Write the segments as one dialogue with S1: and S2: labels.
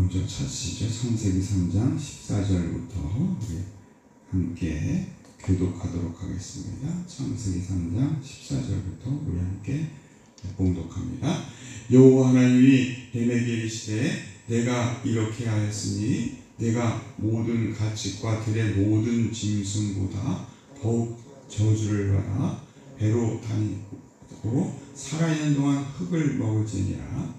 S1: 먼저 첫 시죠. 창세기 3장 14절부터 우리 함께 교독하도록 하겠습니다. 창세기 3장 14절부터 우리 함께 봉독합니다. 여호와 하나님이 레메게 이시되 내가 이렇게 하였으니 내가 모든 가축과 들의 모든 짐승보다 더욱 저주를 받아 배로 다니고 살아있는 동안 흙을 먹을지니라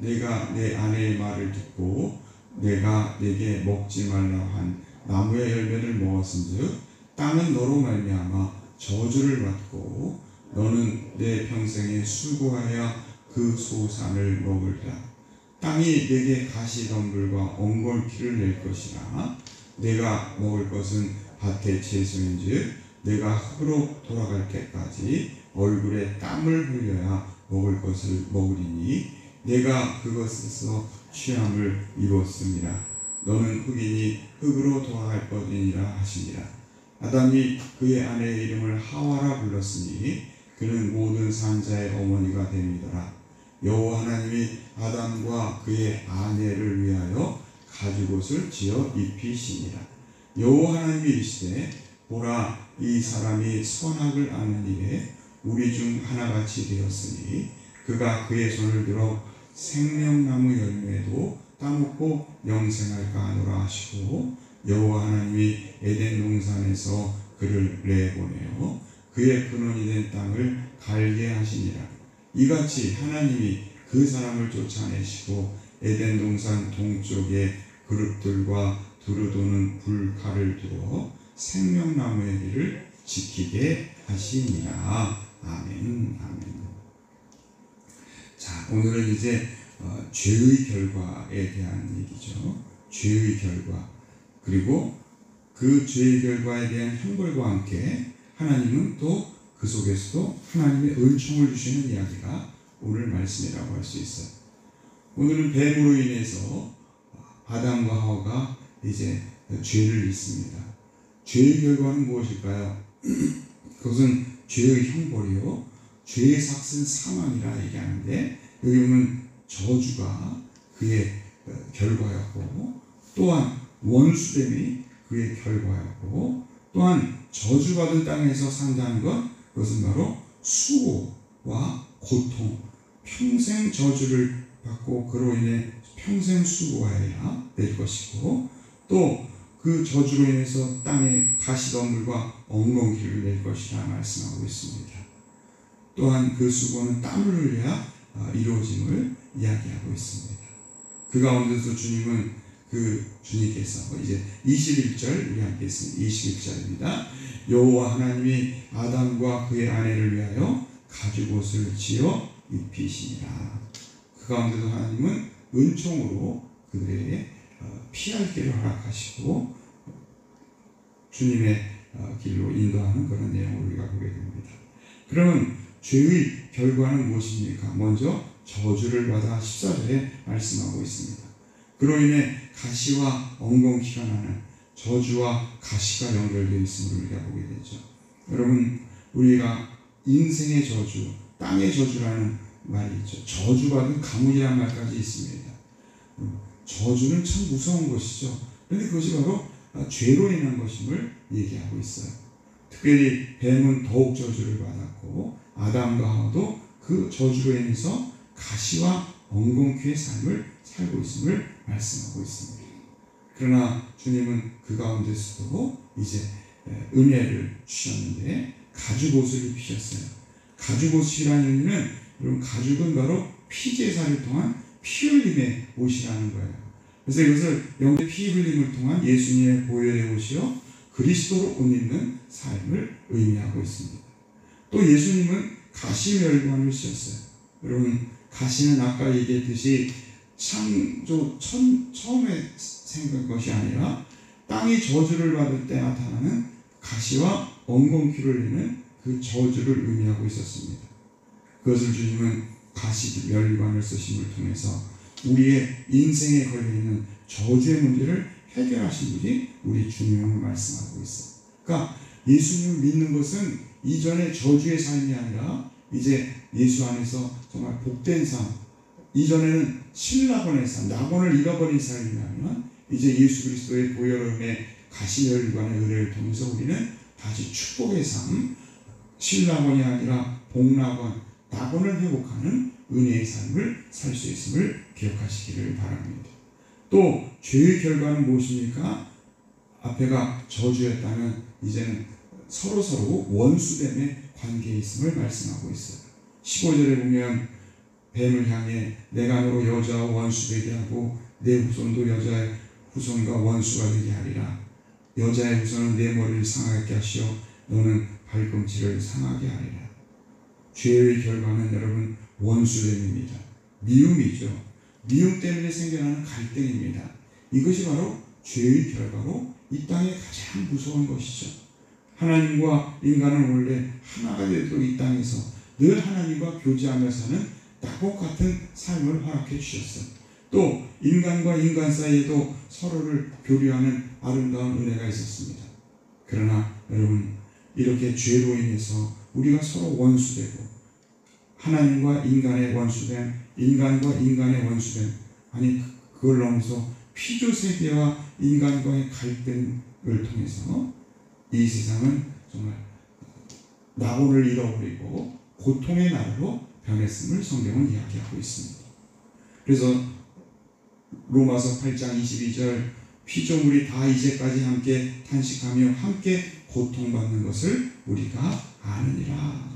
S1: 내가 내 아내의 말을 듣고 내가 내게 먹지 말라 한 나무의 열매를 먹었은즉 땅은 너로 말미암아 저주를 받고 너는 내 평생에 수고하여 그 소산을 먹으리라 땅이 내게 가시덤불과 엉골퀴를낼 것이라 내가 먹을 것은 밭의 채소인즉 내가 흙으로 돌아갈 때까지 얼굴에 땀을 흘려야 먹을 것을 먹으리니 내가 그것에서 취함을 입었습니다. 너는 흑인이 흑으로 도할 것이니라 하시니라. 아담이 그의 아내의 이름을 하와라 불렀으니 그는 모든 산자의 어머니가 됩니더 여호와 하나님이 아담과 그의 아내를 위하여 가죽옷을 지어 입히시니라. 여호와 하나님이 이시되 보라 이 사람이 선악을 아는 일에 우리 중 하나같이 되었으니 그가 그의 손을 들어 생명나무 열매도 따먹고 영생할까 하노라 하시고 여호와 하나님이 에덴 농산에서 그를 내보내어 그의 근원이 된 땅을 갈게 하시니라 이같이 하나님이 그 사람을 쫓아내시고 에덴 농산 동쪽에 그룹들과 두루도는 불칼을 두어 생명나무의 길을 지키게 하시니라 아멘 아멘 오늘은 이제 어, 죄의 결과에 대한 얘기죠. 죄의 결과. 그리고 그 죄의 결과에 대한 형벌과 함께 하나님은 또 그 속에서도 하나님의 은총을 주시는 이야기가 오늘 말씀이라고 할 수 있어요. 오늘은 뱀으로 인해서 아담과 하와가 이제 죄를 잊습니다. 죄의 결과는 무엇일까요? 그것은 죄의 형벌이요. 죄의 삭은 사망이라 얘기하는데 왜냐하면 저주가 그의 결과였고 또한 원수됨이 그의 결과였고 또한 저주받은 땅에서 산다는 것 그것은 바로 수고와 고통 평생 저주를 받고 그로 인해 평생 수고해야 될 것이고 또 그 저주로 인해서 땅에 가시덤불과 엉겅기를 낼 것이라 말씀하고 있습니다. 또한 그 수고는 땀을 흘려야 어, 이루어짐을 이야기하고 있습니다. 그 가운데서 주님은 그 주님께서 어, 이제 21절 우리 함께 있습니다. 21절입니다. 여호와 하나님이 아담과 그의 아내를 위하여 가죽옷을 지어 입히시니라. 그 가운데도 하나님은 은총으로 그들에게 어, 피할 길을 허락하시고 주님의 길로 인도하는 그런 내용을 우리가 보게 됩니다. 그러면 죄의 결과는 무엇입니까? 먼저 저주를 받아 14절에 말씀하고 있습니다. 그로 인해 가시와 엉겅퀴가 나는 저주와 가시가 연결되어 있음을 우리가 보게 되죠. 여러분, 우리가 인생의 저주, 땅의 저주라는 말이 있죠. 저주받은 가문이란 말까지 있습니다. 저주는 참 무서운 것이죠. 그런데 그것이 바로 죄로 인한 것임을 얘기하고 있어요. 특별히 뱀은 더욱 저주를 받았고 아담과 하와도 그 저주로 인해서 가시와 엉겅퀴의 삶을 살고 있음을 말씀하고 있습니다. 그러나 주님은 그 가운데서도 이제 은혜를 주셨는데 가죽옷을 입히셨어요. 가죽옷이라는 의미는 여러분 가죽은 바로 피제사를 통한 피 흘림의 옷이라는 거예요. 그래서 이것을 영의 피 흘림을 통한 예수님의 보혈의 옷이요 그리스도로 옷 입는 삶을 의미하고 있습니다. 또 예수님은 가시멸관을 쓰셨어요. 여러분 가시는 아까 얘기했듯이 창조 천, 처음에 생긴 것이 아니라 땅이 저주를 받을 때 나타나는 가시와 엉겅퀴를 내는 그 저주를 의미하고 있었습니다. 그것을 주님은 가시 멸관을 쓰심을 통해서 우리의 인생에 걸려있는 저주의 문제를 해결하신 분이 우리 주님을 말씀하고 있어요. 그러니까 예수님을 믿는 것은 이전에 저주의 삶이 아니라 이제 예수 안에서 정말 복된 삶. 이전에는 신낙원의 삶, 낙원을 잃어버린 삶이라면 이제 예수 그리스도의 보혈의 가시혈관의 은혜를 통해서 우리는 다시 축복의 삶, 신낙원이 아니라 복낙원, 낙원을 회복하는 은혜의 삶을 살 수 있음을 기억하시기를 바랍니다. 또 죄의 결과는 무엇입니까? 앞에가 저주였다면 이제는 서로서로 원수됨의 관계에 있음을 말씀하고 있어요. 15절에 보면 뱀을 향해 내가 너로 여자와 원수 되게 하고 내 후손도 여자의 후손과 원수가 되게 하리라. 여자의 후손은 내 머리를 상하게 하시어 너는 발꿈치를 상하게 하리라. 죄의 결과는 여러분 원수됨입니다. 미움이죠. 미움 때문에 생겨나는 갈등입니다. 이것이 바로 죄의 결과로 이땅에 가장 무서운 것이죠. 하나님과 인간은 원래 하나가 되도록 네. 이 땅에서 늘 하나님과 교제하며 사는 낙복 같은 삶을 허락해 주셨어. 또 인간과 인간 사이에도 서로를 교류하는 아름다운 은혜가 있었습니다. 그러나 여러분 이렇게 죄로 인해서 우리가 서로 원수되고 하나님과 인간의 원수됨, 인간과 인간의 원수됨, 아니 그걸 넘어서 피조 세계와 인간과의 갈등을 통해서 이 세상은 정말 나고를 잃어버리고 고통의 나라로 변했음을 성경은 이야기하고 있습니다. 그래서 로마서 8장 22절 피조물이 다 이제까지 함께 탄식하며 함께 고통받는 것을 우리가 아느니라.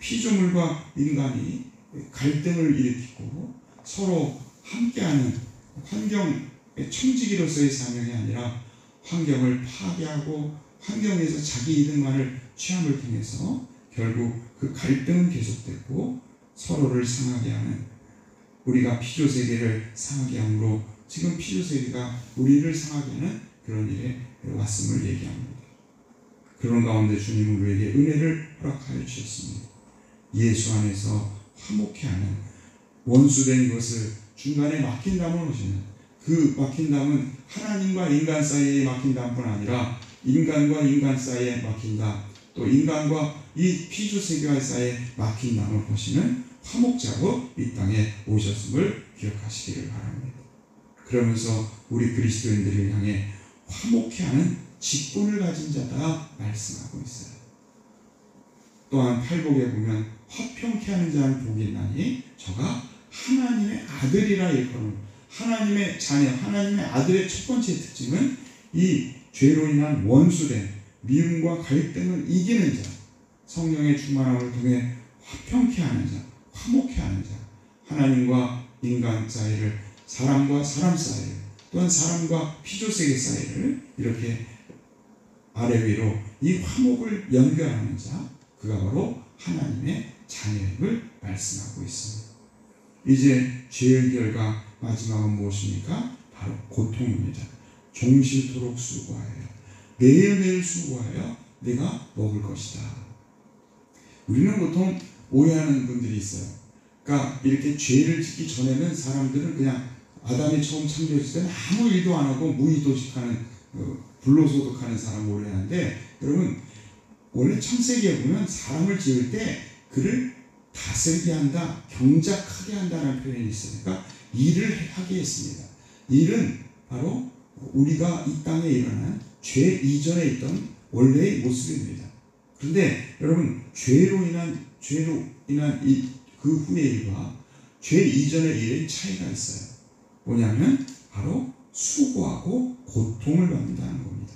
S1: 피조물과 인간이 갈등을 일으키고 서로 함께하는 환경의 청지기로서의 사명이 아니라 환경을 파괴하고 환경에서 자기 이득만을 취함을 통해서 결국 그 갈등은 계속됐고 서로를 상하게 하는 우리가 피조 세계를 상하게 함으로 지금 피조 세계가 우리를 상하게 하는 그런 일에 왔음을 얘기합니다. 그런 가운데 주님은 우리에게 은혜를 허락하여 주셨습니다. 예수 안에서 화목해 하는 원수된 것을 중간에 막힌 담을 오시는 그 막힌 담은 하나님과 인간 사이에 막힌 담뿐 아니라 인간과 인간 사이에 막힌다. 또 인간과 이피주세계와 사이에 막힌다를 보시는 화목자로 이 땅에 오셨음을 기억하시기를 바랍니다. 그러면서 우리 그리스도인들을 향해 화목해 하는 직분을 가진 자다 말씀하고 있어요. 또한 팔복에 보면 화평케 하는 자는 복이 나니 저가 하나님의 아들이라 일컫는 하나님의 자녀, 하나님의 아들의 첫 번째 특징은 이 죄로 인한 원수된 미움과 갈등을 이기는 자, 성령의 충만함을 통해 화평케 하는 자, 화목케 하는 자, 하나님과 인간 사이를 사람과 사람 사이를 또한 사람과 피조세계 사이를 이렇게 아래 위로 이 화목을 연결하는 자, 그가 바로 하나님의 자녀임을 말씀하고 있습니다. 이제 죄의 결과 마지막은 무엇입니까? 바로 고통입니다. 종실토록 수고하여 매일매일 수고하여 내가 먹을 것이다. 우리는 보통 오해하는 분들이 있어요. 그러니까 이렇게 죄를 짓기 전에는 사람들은 그냥 아담이 처음 창조했을 때는 아무 일도 안 하고 무의도식하는 어, 불로소득하는 사람을 오해하는데 여러분 원래 창세기에 보면 사람을 지을 때 그를 다스리게 한다, 경작하게 한다는 표현이 있으니까 일을 하게 했습니다. 일은 바로 우리가 이 땅에 일어난 죄 이전에 있던 원래의 모습입니다. 그런데 여러분 죄로 인한 죄로 인한 이, 그 후의 일과 죄 이전의 일의 차이가 있어요. 뭐냐면 바로 수고하고 고통을 받는다는 겁니다.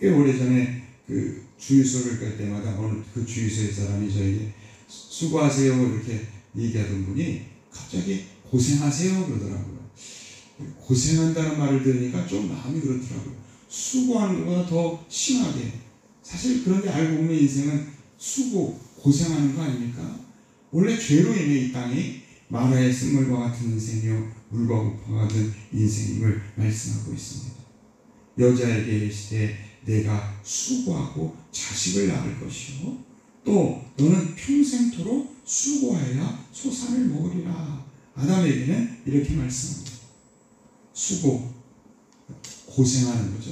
S1: 꽤 오래전에 그 주유소를 갈 때마다 오늘 그 주유소의 사람이 저에게 수고하세요 이렇게 얘기하던 분이 갑자기 고생하세요 그러더라고요. 고생한다는 말을 들으니까 좀 마음이 그렇더라고요. 수고하는 것보다 더 심하게. 사실 그런데 알고 보면 인생은 수고, 고생하는 거 아닙니까? 원래 죄로 인해 이 땅이 마라의 쓴물과 같은 인생이요, 물과 우파 같은 인생임을 말씀하고 있습니다. 여자에게 이르시되 내가 수고하고 자식을 낳을 것이요. 또 너는 평생토록 수고하여 소산을 먹으리라. 아담에게는 이렇게 말씀합니다. 수고, 고생하는 거죠.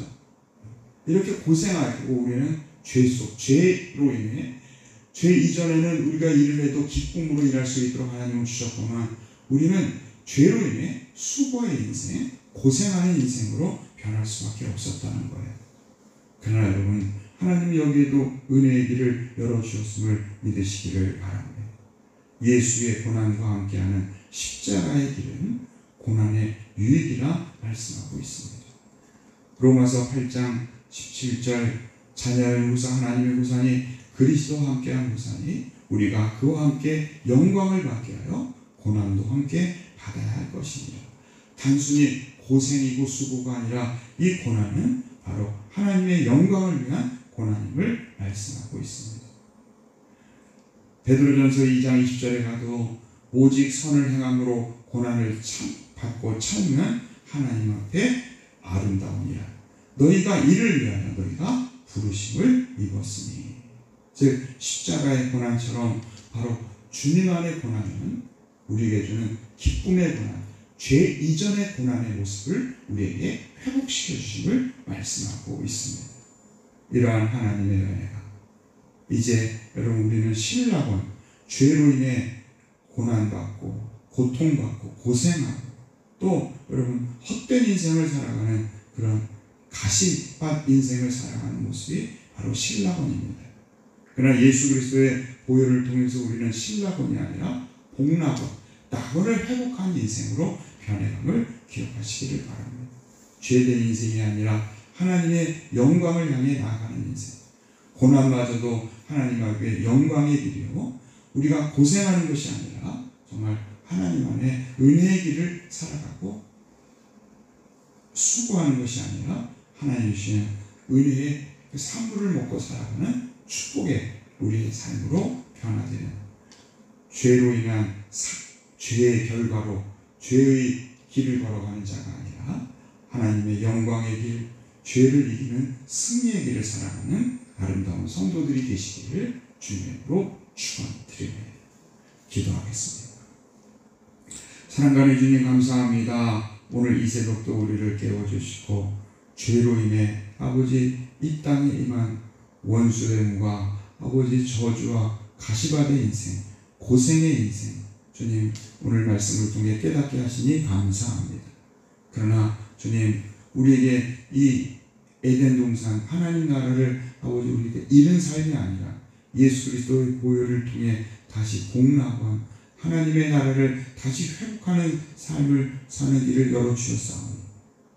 S1: 이렇게 고생하고 우리는 죄 속, 죄로 인해 죄 이전에는 우리가 일을 해도 기쁨으로 일할 수 있도록 하나님을 주셨지만 우리는 죄로 인해 수고의 인생, 고생하는 인생으로 변할 수밖에 없었다는 거예요. 그러나 여러분, 하나님 여기에도 은혜의 길을 열어주셨음을 믿으시기를 바랍니다. 예수의 고난과 함께하는 십자가의 길은 고난의 유익이라 말씀하고 있습니다. 로마서 8장 17절 자녀의 후사 하나님의 후사니 그리스도와 함께한 후사니 우리가 그와 함께 영광을 받게 하여 고난도 함께 받아야 할 것입니다. 단순히 고생이고 수고가 아니라 이 고난은 바로 하나님의 영광을 위한 고난임을 말씀하고 있습니다. 베드로전서 2장 20절에 가도 오직 선을 행함으로 고난을 참 갖고 찾는 하나님 앞에 아름다움이라. 너희가 이를 위하여 너희가 부르심을 입었으니. 즉, 십자가의 고난처럼 바로 주님 안의 고난은 우리에게 주는 기쁨의 고난, 죄 이전의 고난의 모습을 우리에게 회복시켜 주심을 말씀하고 있습니다. 이러한 하나님의 은혜가 이제 여러분 우리는 신라곤 죄로 인해 고난받고 고통받고 고생하고 또 여러분 헛된 인생을 살아가는 그런 가시밭 인생을 살아가는 모습이 바로 신라곤입니다. 그러나 예수 그리스도의 보혈을 통해서 우리는 신라곤이 아니라 복락원, 낙원을 회복한 인생으로 변해감을 기억하시기를 바랍니다. 죄된 인생이 아니라 하나님의 영광을 향해 나아가는 인생. 고난마저도 하나님 앞에 영광의 길이요. 우리가 고생하는 것이 아니라 정말 하나님 안에 은혜의 길을 살아가고 수고하는 것이 아니라 하나님 주시는 은혜의 그 산물을 먹고 살아가는 축복의 우리의 삶으로 변화되는 죄로 인한 사, 죄의 결과로 죄의 길을 걸어가는 자가 아니라 하나님의 영광의 길, 죄를 이기는 승리의 길을 살아가는 아름다운 성도들이 되시기를 주님으로 축원드립니다. 기도하겠습니다. 사랑하는 주님 감사합니다. 오늘 이 새벽도 우리를 깨워주시고 죄로 인해 아버지 이 땅에 임한 원수됨과 아버지 저주와 가시밭의 인생 고생의 인생 주님 오늘 말씀을 통해 깨닫게 하시니 감사합니다. 그러나 주님 우리에게 이 에덴 동산 하나님 나라를 아버지 우리에게 잃은 삶이 아니라 예수 그리스도의 보혈을 통해 다시 공라한 하나님의 나라를 다시 회복하는 삶을 사는 일을 열어주셨사오니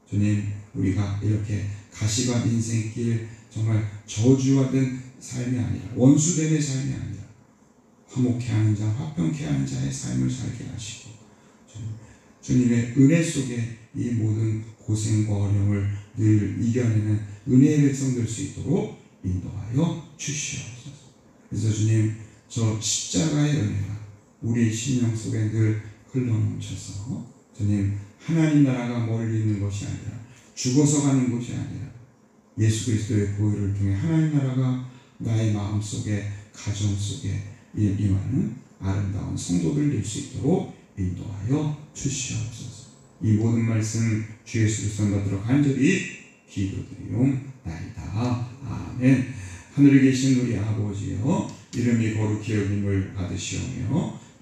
S1: 주님 우리가 이렇게 가시밭 인생길 정말 저주하던 삶이 아니라 원수됨의 삶이 아니라 화목케 하는 자, 화평케 하는 자의 삶을 살게 하시고 주님, 의 은혜 속에 이 모든 고생과 어려움을 늘 이겨내는 은혜의 백성 될 수 있도록 인도하여 주시옵소서. 그래서 주님 저 십자가의 은혜가 우리 신령 속에 늘 흘러넘쳐서 주님 하나님 나라가 멀리 있는 것이 아니라 죽어서 가는 것이 아니라 예수 그리스도의 보혈을 통해 하나님 나라가 나의 마음 속에 가정 속에 임하는 아름다운 성도들 될수 있도록 인도하여 주시옵소서. 이 모든 말씀 주 예수 를선스도 받으러 간절히 기도드리옵나이다. 아멘. 하늘에 계신 우리 아버지여 이름이 거룩히 여김을 받으시오며